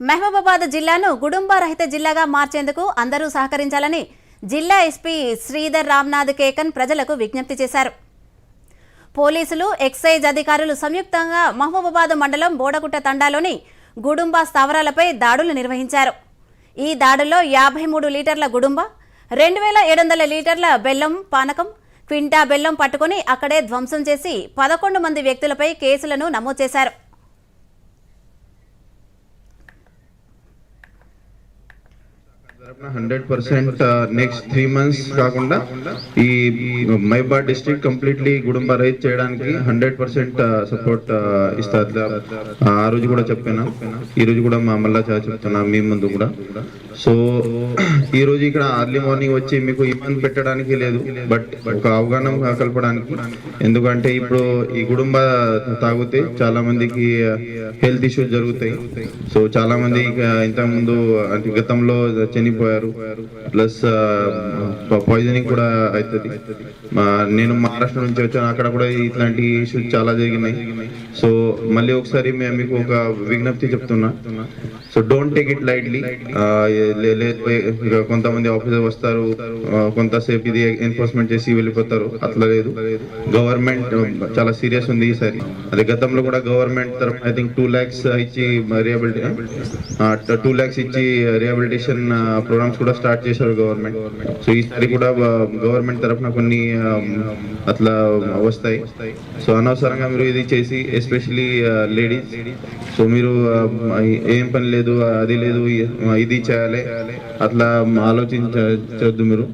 మహబూబాబాద్ జిల్లాను గుడుంబ రహిత జిల్లాగా మార్చేందుకు అందరూ సహకరించాలని జిల్లా ఎస్పీ శ్రీధర్ రామ్నాథ్ కేకన్ ప్రజలకు విజ్ఞప్తి చేశారు. పోలీసులు ఎక్సైజ్ అధికారులు సంయుక్తంగా మహబూబాబాద్ మండలం బోడగుట్ట తండాలోని గుడుంబ స్థావరాలపై దాడులు నిర్వహించారు. ఈ దాడుల్లో యాభై మూడు లీటర్ల గుడుంబ రెండు వేల ఏడు వందల లీటర్ల బెల్లం పానకం క్వింటా బెల్లం పట్టుకుని అక్కడే ధ్వంసం చేసి పదకొండు మంది వ్యక్తులపై కేసులను నమోదు చేశారు. Hundred percent next three months కాకుండా ఈ మైబాద్ డిస్ట్రిక్ట్ కంప్లీట్లీ గుడుంబ రైజ్ చేయడానికి hundred percent uh, support uh, ఇస్తారు. ఆ రోజు కూడా చెప్పాను. ఈ రోజు కూడా మా మళ్ళా చెప్తున్నా మీ ముందు కూడా. సో ఈ రోజు ఇక్కడ అర్లీ మార్నింగ్ వచ్చి మీకు ఇబ్బంది పెట్టడానికి లేదు బట్ ఒక అవగాహన కలపడానికి. ఎందుకంటే ఇప్పుడు ఈ కుటుంబ తాగితే చాలా మందికి uh, హెల్త్ ఇష్యూస్ జరుగుతాయి. సో చాలా మంది ఇంత ముందు అంటే గతంలో చనిపోయారు. ప్లస్ uh, పాయిజనింగ్ కూడా అవుతుంది నేను మహారాష్ట్ర నుంచి వచ్చాను. అక్కడ కూడా ఇట్లాంటి ఇష్యూస్ చాలా జరిగినాయి. సో మళ్ళీ ఒకసారి మేము మీకు ఒక విజ్ఞప్తి చెప్తున్నా. So don't take it lightly కొంతమంది ఆఫీసర్ వస్తారు కొంతసేపు ఇది ఎన్ఫోర్స్మెంట్ చేసి వెళ్ళిపోతారు. అట్లా లేదు. గవర్నమెంట్ చాలా సీరియస్ ఉంది ఈసారి. అదే గతంలో కూడా గవర్నమెంట్ తరఫున ఐ థింక్ టూ ల్యాక్స్ ఇచ్చి రిహాబిలిటీ టూ ల్యాక్స్ ఇచ్చి రిహాబిలిటేషన్ ప్రోగ్రామ్స్ కూడా స్టార్ట్ చేశారు గవర్నమెంట్ సో ఈసారి కూడా గవర్నమెంట్ తరఫున కొన్ని అట్లా వస్తాయి. సో అనవసరంగా మీరు ఇది చేసి ఎస్పెషలీ లేడీస్ సో మీరు ఏం పని లేదు అది లేదు ఇది చేయాలి. అట్లా ఆలోచించద్దు మీరు